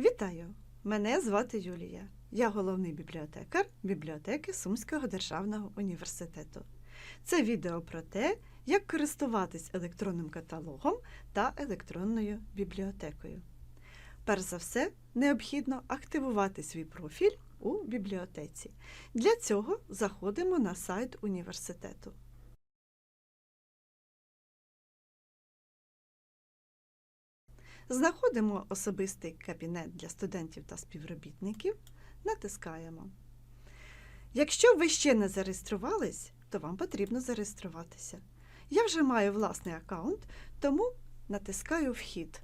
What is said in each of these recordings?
Вітаю! Мене звати Юлія. Я головний бібліотекар бібліотеки Сумського державного університету. Це відео про те, як користуватись електронним каталогом та електронною бібліотекою. Перш за все, необхідно активувати свій профіль у бібліотеці. Для цього заходимо на сайт університету. Знаходимо особистий кабінет для студентів та співробітників, натискаємо. Якщо ви ще не зареєструвались, то вам потрібно зареєструватися. Я вже маю власний аккаунт, тому натискаю Вхід.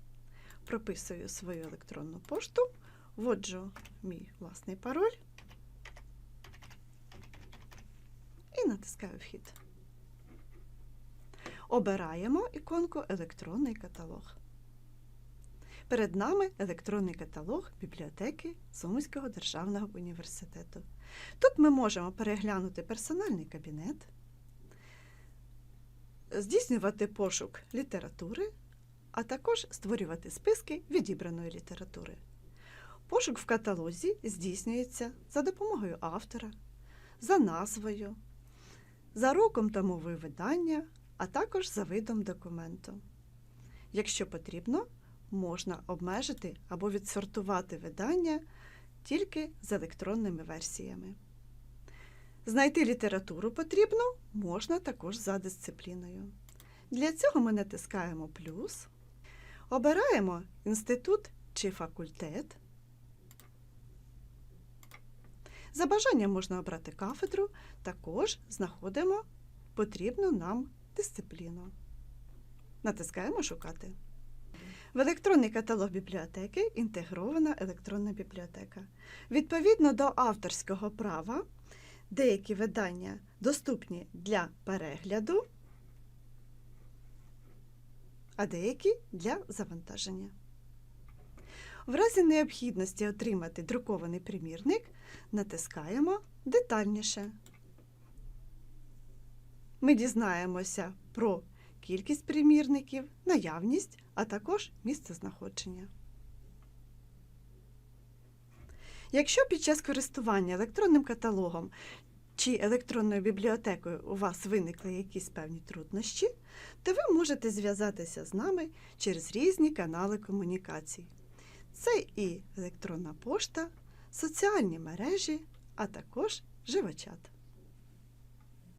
Прописую свою електронну пошту, вводжу мій власний пароль і натискаю Вхід. Обираємо іконку Електронний каталог. Перед нами електронний каталог бібліотеки Сумського державного університету. Тут ми можемо переглянути персональний кабінет, здійснювати пошук літератури, а також створювати списки відібраної літератури. Пошук в каталозі здійснюється за допомогою автора, за назвою, за роком та мовою видання, а також за видом документу. Якщо потрібно, можна обмежити або відсортувати видання тільки з електронними версіями. Знайти літературу потрібну можна також за дисципліною. Для цього ми натискаємо плюс, обираємо інститут чи факультет. За бажанням можна обрати кафедру, також знаходимо потрібну нам дисципліну. Натискаємо Шукати. В електронний каталог бібліотеки інтегрована електронна бібліотека. Відповідно до авторського права, деякі видання доступні для перегляду, а деякі для завантаження. В разі необхідності отримати друкований примірник натискаємо детальніше. Ми дізнаємося про кількість примірників, наявність, а також місце знаходження. Якщо під час користування електронним каталогом чи електронною бібліотекою у вас виникли якісь певні труднощі, то ви можете зв'язатися з нами через різні канали комунікацій. Це і електронна пошта, соціальні мережі, а також живочат.